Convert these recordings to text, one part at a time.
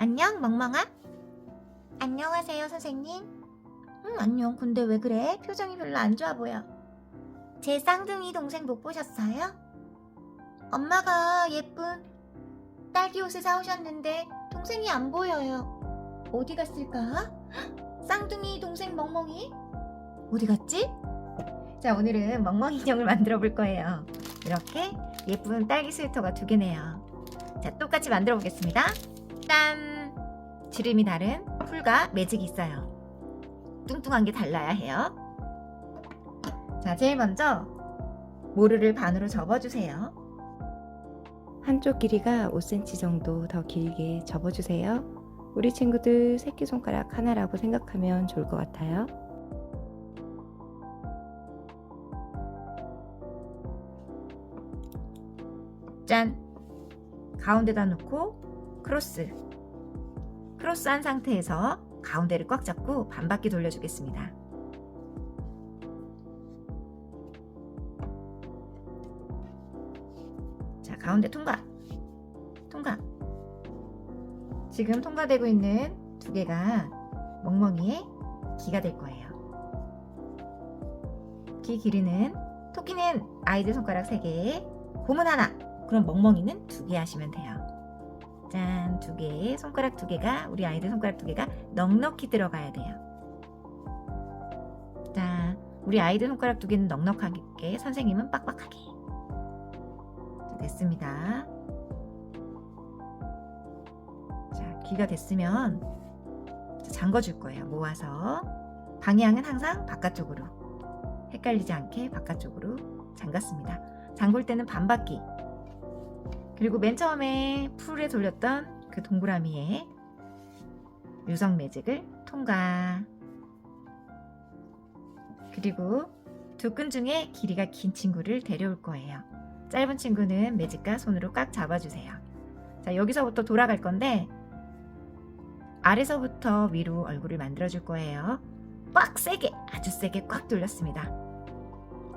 안녕, 멍멍아. 안녕하세요, 선생님. 응, 안녕. 근데 왜 그래? 표정이 별로 안 좋아 보여. 제 쌍둥이 동생 못 보셨어요? 엄마가 예쁜 딸기 옷을 사오셨는데 동생이 안 보여요. 어디 갔을까? 헉, 쌍둥이 동생 멍멍이? 어디 갔지? 자, 오늘은 멍멍 인형을 만들어 볼 거예요. 이렇게 예쁜 딸기 스웨터가 두 개네요. 자, 똑같이 만들어 보겠습니다. 짠! 지름이 다른 풀과 매직이 있어요. 뚱뚱한 게 달라야 해요. 자, 제일 먼저 모르를 반으로 접어주세요. 한쪽 길이가 5cm 정도 더 길게 접어주세요. 우리 친구들 새끼손가락 하나라고 생각하면 좋을 것 같아요. 짠! 가운데다 놓고 크로스. 크로스 한 상태에서 가운데를 꽉 잡고 반바퀴 돌려주겠습니다. 자, 가운데 통과. 통과. 지금 통과되고 있는 두 개가 멍멍이의 기가 될 거예요. 기 길이는 토끼는 아이들 손가락 3개, 곰은 하나, 그럼 멍멍이는 두 개 하시면 돼요. 짠, 두 개, 손가락 두 개가, 우리 아이들 손가락 두 개가 넉넉히 들어가야 돼요. 자, 우리 아이들 손가락 두 개는 넉넉하게, 선생님은 빡빡하게. 자, 됐습니다. 자, 귀가 됐으면 자, 잠궈줄 거예요. 모아서. 방향은 항상 바깥쪽으로. 헷갈리지 않게 바깥쪽으로 잠갔습니다. 잠글 때는 반바퀴. 그리고 맨 처음에 풀에 돌렸던 그 동그라미에 유성 매직을 통과. 그리고 두 끈 중에 길이가 긴 친구를 데려올 거예요. 짧은 친구는 매직과 손으로 꽉 잡아주세요. 자, 여기서부터 돌아갈 건데 아래서부터 위로 얼굴을 만들어줄 거예요. 꽉 세게, 아주 세게 꽉 돌렸습니다.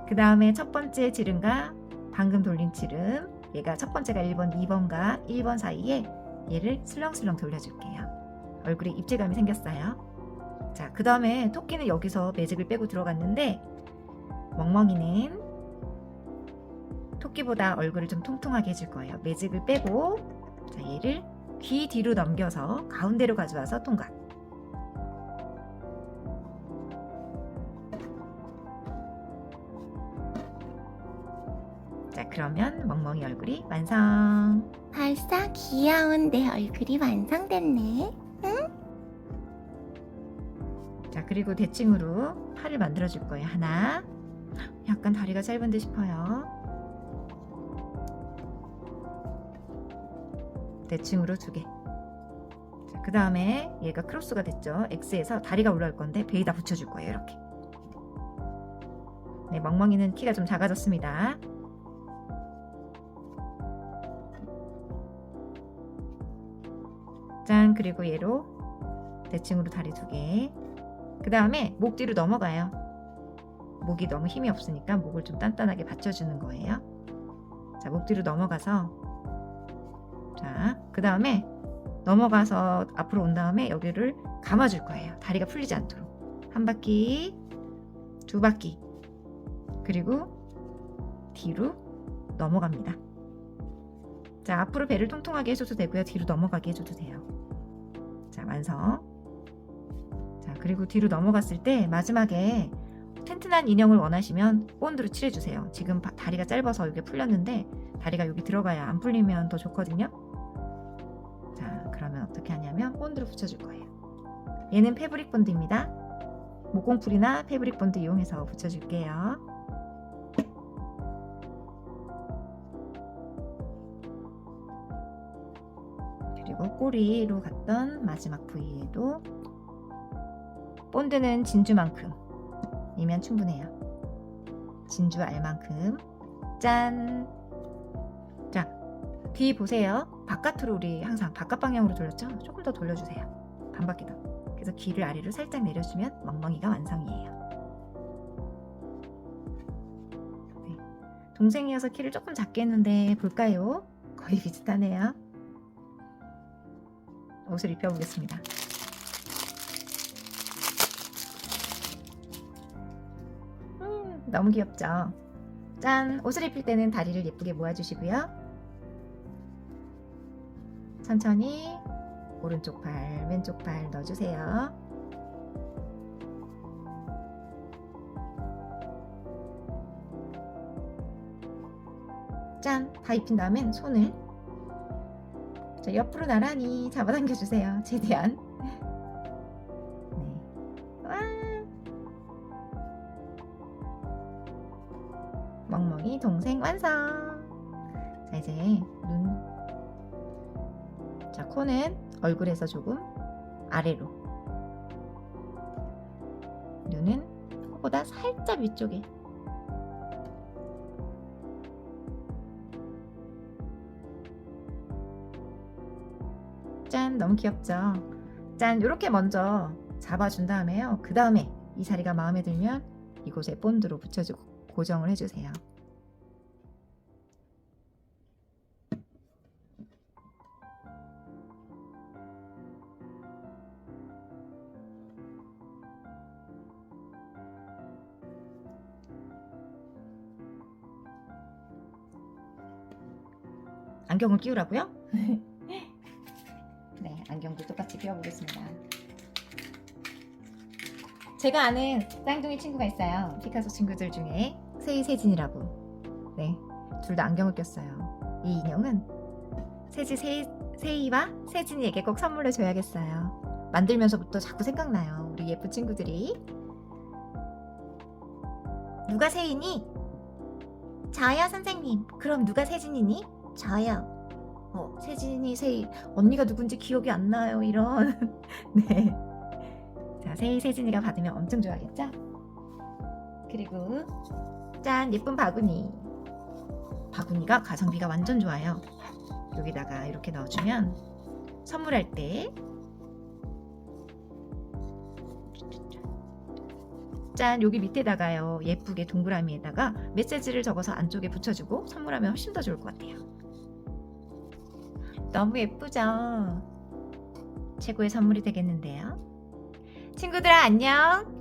그 다음에 첫 번째 지름과 방금 돌린 지름, 얘가 첫 번째가 1번, 2번과 1번 사이에 얘를 슬렁슬렁 돌려줄게요. 얼굴에 입체감이 생겼어요. 자, 그 다음에 토끼는 여기서 매직을 빼고 들어갔는데 멍멍이는 토끼보다 얼굴을 좀 통통하게 해줄 거예요. 매직을 빼고 자, 얘를 귀 뒤로 넘겨서 가운데로 가져와서 통과. 그러면 멍멍이 얼굴이 완성. 벌써 귀여운 내 얼굴이 완성됐네. 자, 그리고 대칭으로 팔을 만들어 줄 거예요. 하나. 약간 다리가 짧은 듯 싶어요. 대칭으로 두 개. 자, 그 다음에 얘가 크로스가 됐죠. X에서 다리가 올라올 건데 베이다 붙여줄 거예요. 이렇게. 네, 멍멍이는 키가 좀 작아졌습니다. 그리고 얘로 대칭으로 다리 두 개. 그 다음에 목 뒤로 넘어가요. 목이 너무 힘이 없으니까 목을 좀 단단하게 받쳐주는 거예요. 자, 목 뒤로 넘어가서 자, 그 다음에 넘어가서 앞으로 온 다음에 여기를 감아줄 거예요. 다리가 풀리지 않도록. 한 바퀴, 두 바퀴, 그리고 뒤로 넘어갑니다. 자, 앞으로 배를 통통하게 해줘도 되고요. 뒤로 넘어가게 해줘도 돼요. 자, 완성. 자, 그리고 뒤로 넘어갔을 때 마지막에 튼튼한 인형을 원하시면 본드로 칠해주세요. 지금 바- 다리가 짧아서 이게 풀렸는데 다리가 여기 들어가야 안 풀리면 더 좋거든요. 자, 그러면 어떻게 하냐면 본드로 붙여줄 거예요. 얘는 패브릭 본드입니다. 목공풀이나 패브릭 본드 이용해서 붙여줄게요. 꼬리로 갔던 마지막 부위에도 본드는 진주만큼이면 충분해요. 진주 알만큼 짠. 자, 뒤 보세요. 바깥으로 우리 항상 바깥 방향으로 돌렸죠? 조금 더 돌려주세요. 반 바퀴 더. 그래서 귀를 아래로 살짝 내려주면 멍멍이가 완성이에요. 네. 동생이어서 키를 조금 작게 했는데 볼까요? 거의 비슷하네요. 옷을 입혀보겠습니다. 음, 너무 귀엽죠? 짠! 옷을 입힐 때는 다리를 예쁘게 모아주시고요. 천천히 오른쪽 팔, 왼쪽 팔 넣어주세요. 짠! 다 입힌 다음엔 손을 자, 옆으로 나란히 잡아당겨 주세요. 최대한. 네. 와. 멍멍이 동생 완성. 자, 이제 눈. 자, 코는 얼굴에서 조금 아래로. 눈은 코보다 살짝 위쪽에. 짠 너무 귀엽죠? 짠 이렇게 먼저 잡아준 다음에요. 그 다음에 이 사리가 마음에 들면 이곳에 본드로 붙여주고 고정을 해주세요. 안경을 끼우라고요? 네, 안경도 똑같이 끼워보겠습니다. 제가 아는 쌍둥이 친구가 있어요. 피카소 친구들 중에 세이 세진이라고. 네, 둘 다 안경을 꼈어요. 이 인형은 세지 세이, 세이와 세진이에게 꼭 선물로 줘야겠어요. 만들면서부터 자꾸 생각나요. 우리 예쁜 친구들이. 누가 세이니? 저요, 선생님. 그럼 누가 세진이니? 저요. 어, 세진이, 세이, 언니가 누군지 기억이 안 나요. 이런. 네. 자, 세이, 세진이가 받으면 엄청 좋아하겠죠? 그리고, 짠, 예쁜 바구니. 바구니가 가성비가 완전 좋아요. 여기다가 이렇게 넣어주면 선물할 때 짠 여기 밑에다가요 예쁘게 동그라미에다가 메시지를 적어서 안쪽에 붙여주고 선물하면 훨씬 더 좋을 것 같아요. 너무 예쁘죠? 최고의 선물이 되겠는데요. 친구들아 안녕.